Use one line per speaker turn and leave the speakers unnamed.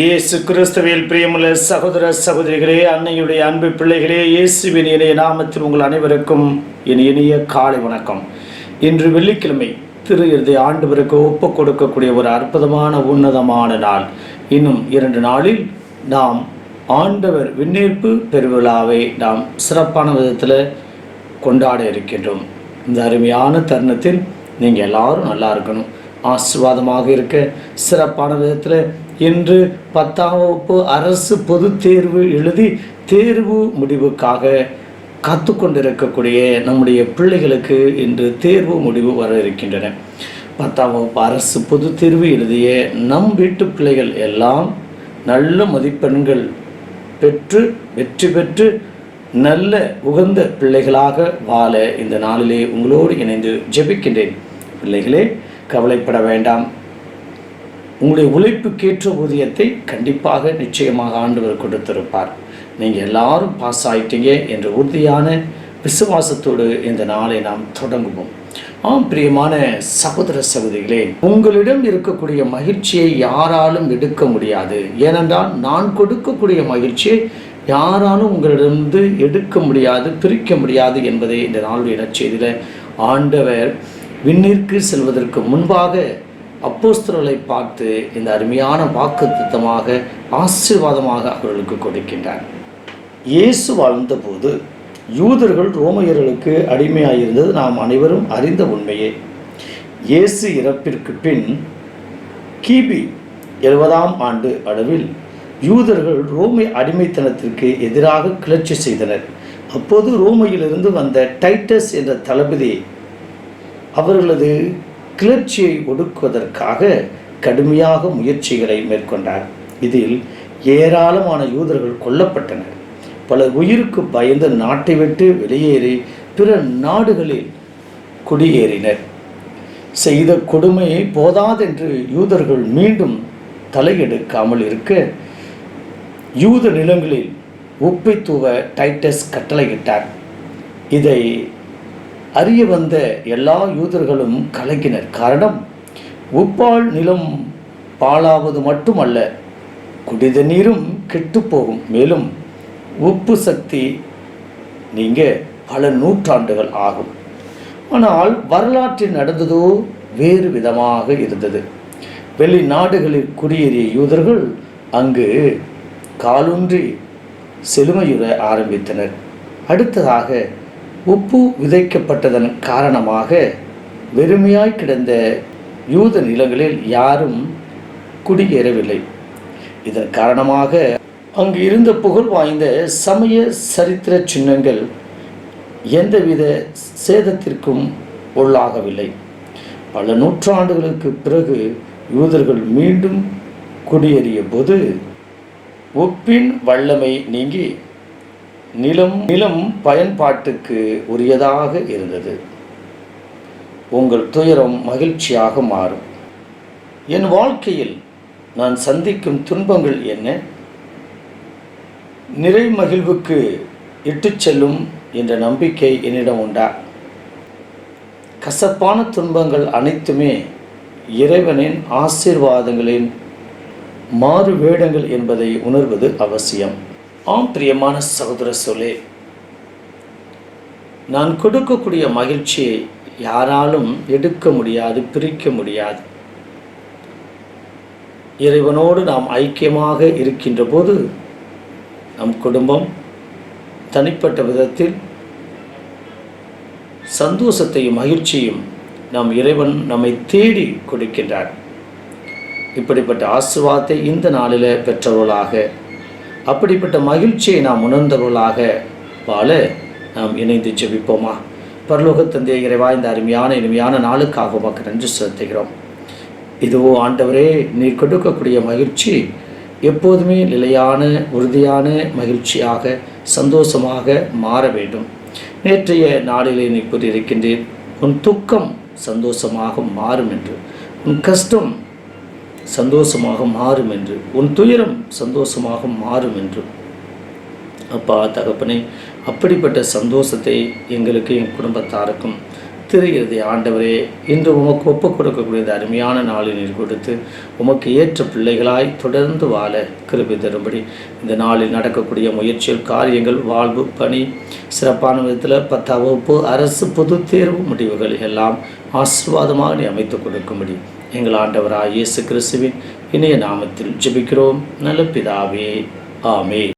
இயேசு கிறிஸ்துவில் பிரியமுள்ள சகோதர சகோதரிகளே அன்னையுடைய அன்பு பிள்ளைகளே இயேசுவின் இணைய நாமத்தில் உங்கள் அனைவருக்கும் என் இனிய காலை வணக்கம். இன்று வெள்ளிக்கிழமை திரு இறுதி ஆண்டவருக்கு ஒப்பு கொடுக்கக்கூடிய ஒரு அற்புதமான உன்னதமான நாள். இன்னும் இரண்டு நாளில் நாம் ஆண்டவர் விண்ணேற்பு பெருவிழாவை நாம் சிறப்பான விதத்தில் கொண்டாட இருக்கின்றோம். இந்த அருமையான தருணத்தில் நீங்கள் எல்லாரும் நல்லா இருக்கணும். ஆசீர்வாதமாக இருக்க சிறப்பான விதத்தில் இன்று பத்தாம் வகுப்பு அரசு பொதுத் தேர்வு எழுதி தேர்வு முடிவுக்காக காத்து கொண்டிருக்கக்கூடிய நம்முடைய பிள்ளைகளுக்கு இன்று தேர்வு முடிவு வர இருக்கின்றன. பத்தாம் வகுப்பு அரசு பொதுத் தேர்வு எழுதிய நம் வீட்டு பிள்ளைகள் எல்லாம் நல்ல மதிப்பெண்கள் பெற்று வெற்றி பெற்று நல்ல உகந்த பிள்ளைகளாக வாழ இந்த நாளிலே உங்களோடு இணைந்து ஜெபிக்கின்றேன். பிள்ளைகளே கவலைப்பட வேண்டாம். உங்களுடைய உழைப்புக்கேற்ற ஊதியத்தை கண்டிப்பாக நிச்சயமாக ஆண்டவர் கொடுத்திருப்பார். நீங்கள் எல்லாரும் பாஸ் ஆயிட்டீங்க என்ற உறுதியான விசுவாசத்தோடு இந்த நாளை நாம் தொடங்குவோம். ஆம் பிரியமான சகோதர சகோதரிகளே உங்களிடம் இருக்கக்கூடிய மகிழ்ச்சியை யாராலும் எடுக்க முடியாது. ஏனென்றால் நான் கொடுக்கக்கூடிய மகிழ்ச்சியை யாராலும் உங்களிடமிருந்து எடுக்க முடியாது பிரிக்க முடியாது என்பதை இந்த நாளுடைய நற்செய்தியில் ஆண்டவர் விண்ணிற்கு செல்வதற்கு முன்பாக அப்போஸ்தலர்களை பார்த்து இந்த அருமையான வாக்கு திட்டமாக ஆசீர்வாதமாக அவர்களுக்கு கொடுக்கின்றார். இயேசு வாழ்ந்தபோது யூதர்கள் ரோமையர்களுக்கு அடிமையாயிருந்தது நாம் அனைவரும் அறிந்த உண்மையே. இயேசு இறப்பிற்கு பின் கிபி எழுபதாம் ஆண்டு அளவில் யூதர்கள் ரோமை அடிமைத்தனத்திற்கு எதிராக கிளர்ச்சி செய்தனர். அப்போது ரோமையிலிருந்து வந்த டைட்டஸ் என்ற தளபதி அவர்களது கிளர்ச்சியை ஒடுக்குவதற்காக கடுமையாக முயற்சிகளை மேற்கொண்டார். இதில் ஏராளமான யூதர்கள் கொல்லப்பட்டனர். பல உயிருக்கு பயந்து நாட்டை விட்டு வெளியேறி பிற நாடுகளில் குடியேறினர். செய்த கொடுமையை போதாதென்று யூதர்கள் மீண்டும் தலையெடுக்காமல் இருக்க யூத நிலங்களில் உப்பை தூவ டைட்டஸ் கட்டளையிட்டார். இதை அறிய வந்த எல்லா யூதர்களும் கலங்கினர். காரணம் உப்பால் நிலம் பாழாவது மட்டுமல்ல குடித நீரும் கெட்டுப்போகும் மேலும் உப்பு சக்தி நீங்க பல நூற்றாண்டுகள் ஆகும். ஆனால் வரலாற்றில் நடந்ததோ வேறு விதமாக இருந்தது. வெளிநாடுகளில் குடியேறிய யூதர்கள் அங்கு காலூன்றி செழுமையுற ஆரம்பித்தனர். அடுத்ததாக உப்பு விதைக்கப்பட்டதன் காரணமாக வெறுமையாய் கிடந்த யூத நிலங்களில் யாரும் குடியேறவில்லை. இதன் காரணமாக அங்கு இருந்த புகழ் வாய்ந்த சமய சரித்திர சின்னங்கள் எந்தவித சேதத்திற்கும் உள்ளாகவில்லை. பல நூற்றாண்டுகளுக்கு பிறகு யூதர்கள் மீண்டும் குடியேறிய போது உப்பின் வல்லமை நீங்கி நிலம் நிலம் பயன்பாட்டுக்கு உரியதாக இருந்தது. உங்கள் துயரம் மகிழ்ச்சியாக மாறும். என் வாழ்க்கையில் நான் சந்திக்கும் துன்பங்கள் என்ன? நிறை மகிழ்வுக்கு இட்டுச் செல்லும் என்ற நம்பிக்கை என்னிடம் உண்டா? கசப்பான துன்பங்கள் அனைத்துமே இறைவனின் ஆசீர்வாதங்களின் மாறு வேடங்கள் என்பதை உணர்வது அவசியம். ஆம் பிரியமான சகோதர சொல்லே நான் கொடுக்கக்கூடிய மகிழ்ச்சியை யாராலும் எடுக்க முடியாது பிரிக்க முடியாது. இறைவனோடு நாம் ஐக்கியமாக இருக்கின்ற போது நம் குடும்பம் தனிப்பட்ட விதத்தில் சந்தோஷத்தையும் மகிழ்ச்சியும் நம் இறைவன் நம்மை தேடி கொடுக்கின்றார். இப்படிப்பட்ட ஆசுவாத்தை இந்த நாளில் பெற்றவர்களாக அப்படிப்பட்ட மகிழ்ச்சியை நாம் உணர்ந்தவர்களாக வாழ நாம் இணைந்து ஜெபிப்போமா? பரலோக தந்தை இறைவா இந்த அருமையான இனிமையான நாளுக்காக உமக்கு நன்றி செலுத்துகிறோம். இதுவோ ஆண்டவரே நீ கொடுக்கக்கூடிய மகிழ்ச்சி எப்போதுமே நிலையான உறுதியான மகிழ்ச்சியாக சந்தோஷமாக மாற வேண்டும். நேற்றைய நாளிலே நீ கூறியிருக்கின்றேன் உன் துக்கம் சந்தோஷமாக மாறும் என்று உன் கஷ்டம் சந்தோஷமாக மாறும் என்று உன் துயரம் சந்தோஷமாக மாறும் என்று அப்பா தகப்பனே அப்படிப்பட்ட சந்தோஷத்தை எங்களுக்கு என் குடும்பத்தாருக்கும் தெரிகிறது ஆண்டவரே இன்று உமக்கு ஒப்பு கொடுக்கக்கூடிய அருமையான நாளில் நீர் கொடுத்து உமக்கு ஏற்ற பிள்ளைகளாய் தொடர்ந்து வாழ கிருபி தரும்படி இந்த நாளில் நடக்கக்கூடிய முயற்சிகள் காரியங்கள் வாழ்வு பணி சிறப்பான விதத்தில் பத்தாம் வகுப்பு அரசு பொது தேர்வு முடிவுகள் எல்லாம் ஆசீர்வாதமாக நீ அமைத்துக் கொடுக்கும்படி எங்கள் ஆண்டவராக இயேசு கிறிஸ்துவின் இணைய நாமத்தில் ஜெபிக்கிறோம். நல்ல பிதாவே ஆமே